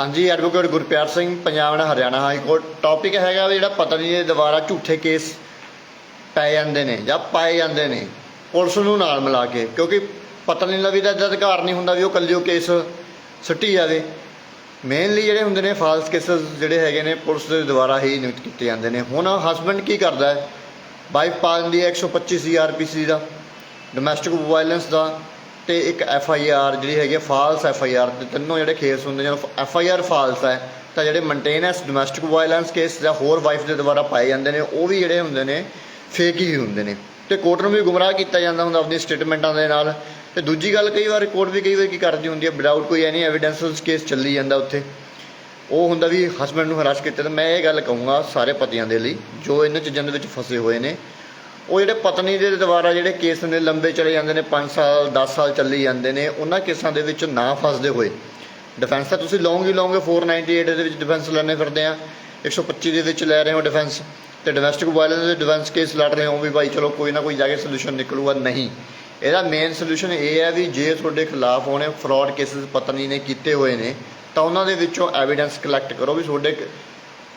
ਹਾਂਜੀ advocate Gurpyar Singh, Punjab and Haryana high court. Topic ਹੈਗਾ ਵੀ ਜਿਹੜਾ ਪਤਨੀ ਦੇ ਦੁਆਰਾ ਝੂਠੇ ਕੇਸ ਪੈ ਜਾਂਦੇ ਨੇ ਜਾਂ ਪਾਏ ਜਾਂਦੇ ਨੇ, ਪੁਲਿਸ ਨੂੰ ਨਾਲ ਮਿਲਾ ਕੇ, ਕਿਉਂਕਿ ਪਤਨੀ ਦਾ ਵੀ ਤਾਂ ਇੱਦਾਂ ਅਧਿਕਾਰ ਨਹੀਂ ਹੁੰਦਾ ਵੀ ਉਹ ਇਕੱਲੀ ਉਹ ਕੇਸ ਸੁੱਟੀ ਜਾਵੇ। ਮੇਨਲੀ ਜਿਹੜੇ ਹੁੰਦੇ ਨੇ ਫਾਲਸ ਕੇਸਸ ਜਿਹੜੇ ਹੈਗੇ ਨੇ, ਪੁਲਿਸ ਦੇ ਦੁਆਰਾ ਹੀ ਨਿਯੁਕਤ ਕੀਤੇ ਜਾਂਦੇ ਨੇ। ਹੁਣ ਹਸਬੰਡ ਕੀ ਕਰਦਾ ਹੈ? ਵਾਈਫ ਪਾ ਦਿੰਦੀ ਹੈ 125 ਸੀਆਰਪੀਸੀ ਦਾ ਡੋਮੈਸਟਿਕ ਵਾਇਲੈਂਸ ਦਾ ਤੇ ਇੱਕ ਐਫ ਆਈ ਆਰ ਜਿਹੜੀ ਹੈਗੀ ਫਾਲਸ ਐਫ ਆਈ ਆਰ ਤੇ ਤਿੰਨੋਂ ਜਿਹੜੇ ਕੇਸ ਹੁੰਦੇ ਨੇ ਐਫ ਆਈ ਆਰ ਫਾਲਸ ਹੈ। ਤਾਂ ਜਿਹੜੇ ਮੇਨਟੇਨੈਂਸ ਡੋਮੈਸਟਿਕ ਵਾਇਲੈਂਸ ਕੇਸ ਜਾਂ ਹੋਰ ਵਾਈਫ ਦੇ ਦੁਆਰਾ ਪਾਏ ਜਾਂਦੇ ਨੇ, ਉਹ ਵੀ ਜਿਹੜੇ ਹੁੰਦੇ ਨੇ ਫੇਕ ਹੀ ਹੁੰਦੇ ਨੇ। ਤੇ ਕੋਰਟ ਨੂੰ ਵੀ ਗੁੰਮਰਾਹ ਕੀਤਾ ਜਾਂਦਾ ਹੁੰਦਾ ਆਪਣੀ ਸਟੇਟਮੈਂਟਾਂ ਦੇ ਨਾਲ। ਤੇ ਦੂਜੀ ਗੱਲ, ਕਈ ਵਾਰ ਕੋਰਟ ਵੀ ਕਈ ਵਾਰ ਕੀ ਕਰਦੀ ਹੁੰਦੀ ਹੈ ਵਿਦਆਊਟ ਕੋਈ ਐਨੀ ਐਵੀਡੈਂਸਸ ਕੇਸ ਚੱਲੀ ਜਾਂਦਾ ਉੱਥੇ। ਉਹ ਹੁੰਦਾ ਵੀ ਹਸਬੰਡ ਨੂੰ ਹਰਾਸ ਕੀਤਾ, ਤਾਂ ਮੈਂ ਇਹ ਗੱਲ ਕਹੂੰਗਾ ਸਾਰੇ ਪਤੀਆਂ ਦੇ ਲਈ, ਜੋ ਇਹਨਾਂ ਚੀਜ਼ਾਂ ਦੇ ਵਿੱਚ ਫਸੇ ਹੋਏ ਨੇ ਉਹ ਜਿਹੜੇ ਪਤਨੀ ਦੇ ਦੁਆਰਾ ਜਿਹੜੇ ਕੇਸ ਨੇ, ਲੰਬੇ ਚਲੇ ਜਾਂਦੇ ਨੇ 5 ਸਾਲ 10 ਸਾਲ ਚੱਲੀ ਜਾਂਦੇ ਨੇ, ਉਹਨਾਂ ਕੇਸਾਂ ਦੇ ਵਿੱਚ ਨਾ ਫਸਦੇ ਹੋਏ। ਡਿਫੈਂਸ ਤਾਂ ਤੁਸੀਂ ਲਓਗੇ ਹੀ ਲਓਗੇ 498 ਦੇ ਵਿੱਚ ਡਿਫੈਂਸ ਲੈਣੇ ਫਿਰਦੇ ਆ 125 ਦੇ ਵਿੱਚ ਲੈ ਰਹੇ ਹੋ ਡਿਫੈਂਸ ਤੇ ਡੋਮੈਸਟਿਕ ਵਾਇਲੈਂਸ ਦੇ ਡਿਫੈਂਸ ਕੇਸ ਲੜ ਰਹੇ ਹੋ ਵੀ ਭਾਈ ਚਲੋ ਕੋਈ ਨਾ ਕੋਈ ਜਾ ਕੇ ਸੋਲੂਸ਼ਨ ਨਿਕਲੂਗਾ, ਨਹੀਂ। ਇਹਦਾ ਮੇਨ ਸੋਲੂਸ਼ਨ ਇਹ ਹੈ ਵੀ ਜੇ ਤੁਹਾਡੇ ਖਿਲਾਫ ਉਹਨੇ ਫਰਾਡ ਕੇਸਸ ਪਤਨੀ ਨੇ ਕੀਤੇ ਹੋਏ ਨੇ, ਤਾਂ ਉਹਨਾਂ ਦੇ ਵਿੱਚੋਂ ਐਵੀਡੈਂਸ ਕਲੈਕਟ ਕਰੋ ਵੀ ਤੁਹਾਡੇ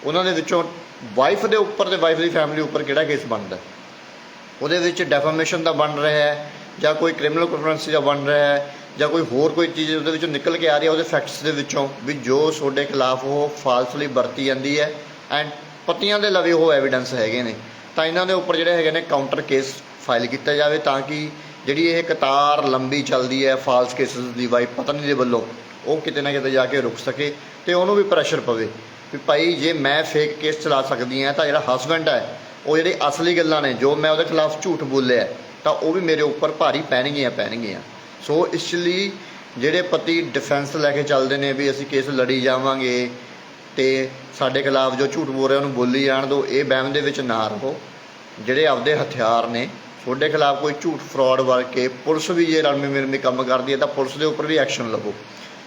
ਉਹਨਾਂ ਦੇ ਵਿੱਚੋਂ ਵਾਈਫ ਦੇ ਉੱਪਰ ਤੇ ਵਾਈਫ ਦੀ ਫੈਮਿਲੀ ਉੱਪਰ ਕਿਹੜਾ ਕੇਸ ਬਣਦਾ। ਉਹਦੇ ਵਿੱਚ ਡੈਫਾਮੇਸ਼ਨ ਦਾ ਬਣ ਰਿਹਾ ਹੈ, ਜਾਂ ਕੋਈ ਕ੍ਰਿਮੀਨਲ ਕੰਫਰੈਂਸ ਦਾ ਬਣ ਰਿਹਾ ਹੈ, ਜਾਂ ਕੋਈ ਹੋਰ ਕੋਈ ਚੀਜ਼ ਉਹਦੇ ਵਿੱਚੋਂ ਨਿਕਲ ਕੇ ਆ ਰਹੀ ਹੈ ਉਹਦੇ ਫੈਕਟਸ ਦੇ ਵਿੱਚੋਂ ਵੀ ਜੋ ਤੁਹਾਡੇ ਖਿਲਾਫ ਉਹ ਫਾਲਸਲੀ ਵਰਤੀ ਜਾਂਦੀ ਹੈ ਐਂਡ ਪਤੀਆਂ ਦੇ ਲਵੇ ਉਹ ਐਵੀਡੈਂਸ ਹੈਗੇ ਨੇ। ਤਾਂ ਇਹਨਾਂ ਦੇ ਉੱਪਰ ਜਿਹੜੇ ਹੈਗੇ ਨੇ ਕਾਊਂਟਰ ਕੇਸ ਫਾਈਲ ਕੀਤਾ ਜਾਵੇ ਤਾਂ ਕਿ ਜਿਹੜੀ ਇਹ ਕਤਾਰ ਲੰਬੀ ਚੱਲਦੀ ਹੈ ਫਾਲਸ ਕੇਸਸ ਦੀ ਵਾਈ ਪਤਨੀ ਦੇ ਵੱਲੋਂ, ਉਹ ਕਿਤੇ ਨਾ ਕਿਤੇ ਜਾ ਕੇ ਰੁਕ ਸਕੇ ਤੇ ਉਹਨੂੰ ਵੀ ਪ੍ਰੈਸ਼ਰ ਪਵੇ ਵੀ ਭਾਈ ਜੇ ਮੈਂ ਫੇਕ ਕੇਸ ਚਲਾ ਸਕਦੀ ਹਾਂ ਤਾਂ ਜਿਹੜਾ ਹਸਬੈਂਡ ਹੈ ਉਹ ਜਿਹੜੇ ਅਸਲੀ ਗੱਲਾਂ ਨੇ, ਜੋ ਮੈਂ ਉਹਦੇ ਖਿਲਾਫ ਝੂਠ ਬੋਲਿਆ ਤਾਂ ਉਹ ਵੀ ਮੇਰੇ ਉੱਪਰ ਭਾਰੀ ਪੈਣਗੀਆਂ ਪੈਣਗੀਆਂ। ਸੋ ਇਸ ਲਈ ਜਿਹੜੇ ਪਤੀ ਡਿਫੈਂਸ ਲੈ ਕੇ ਚੱਲਦੇ ਨੇ ਵੀ ਅਸੀਂ ਕੇਸ ਲੜੀ ਜਾਵਾਂਗੇ ਤੇ ਸਾਡੇ ਖਿਲਾਫ ਜੋ ਝੂਠ ਬੋਲ ਰਿਹਾ, ਉਹਨੂੰ ਬੋਲੀ ਜਾਣ ਦਿਓ ਇਹ ਬਹਿਮ ਦੇ ਵਿੱਚ ਨਾ ਰਹੋ। ਜਿਹੜੇ ਆਪਦੇ ਹਥਿਆਰ ਨੇ, ਤੁਹਾਡੇ ਖਿਲਾਫ ਕੋਈ ਝੂਠ ਫਰਾਡ ਵਰਕੇ ਪੁਲਿਸ ਵੀ ਜੇ ਰਲਮੀ ਮਿਲਮੀ ਕੰਮ ਕਰਦੀ ਹੈ, ਤਾਂ ਪੁਲਿਸ ਦੇ ਉੱਪਰ ਵੀ ਐਕਸ਼ਨ ਲਵੋ।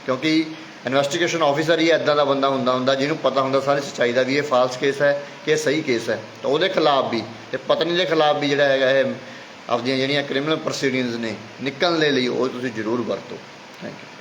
ਕਿਉਂਕਿ ਇਨਵੈਸਟੀਗੇਸ਼ਨ ਆਫੀਸਰ ਹੀ ਇਦਾਂ ਦਾ ਬੰਦਾ ਹੁੰਦਾ ਹੁੰਦਾ ਜਿਹਨੂੰ ਪਤਾ ਹੁੰਦਾ ਸਾਰੀ ਸੱਚਾਈ ਦਾ ਵੀ ਇਹ ਫਾਲਸ ਕੇਸ ਹੈ ਕਿ ਇਹ ਸਹੀ ਕੇਸ ਹੈ। ਤਾਂ ਉਹਦੇ ਖਿਲਾਫ ਵੀ, ਤੇ ਪਤਨੀ ਦੇ ਖਿਲਾਫ ਵੀ ਜਿਹੜਾ ਹੈਗਾ ਇਹ ਆਪਦੀਆਂ ਜਿਹੜੀਆਂ ਕ੍ਰਿਮੀਨਲ ਪ੍ਰੋਸੀਡਿੰਗਸ ਨੇ, ਨਿਕਲਣ ਦੇ ਲਈ ਉਹ ਤੁਸੀਂ ਜ਼ਰੂਰ ਵਰਤੋ। Thank you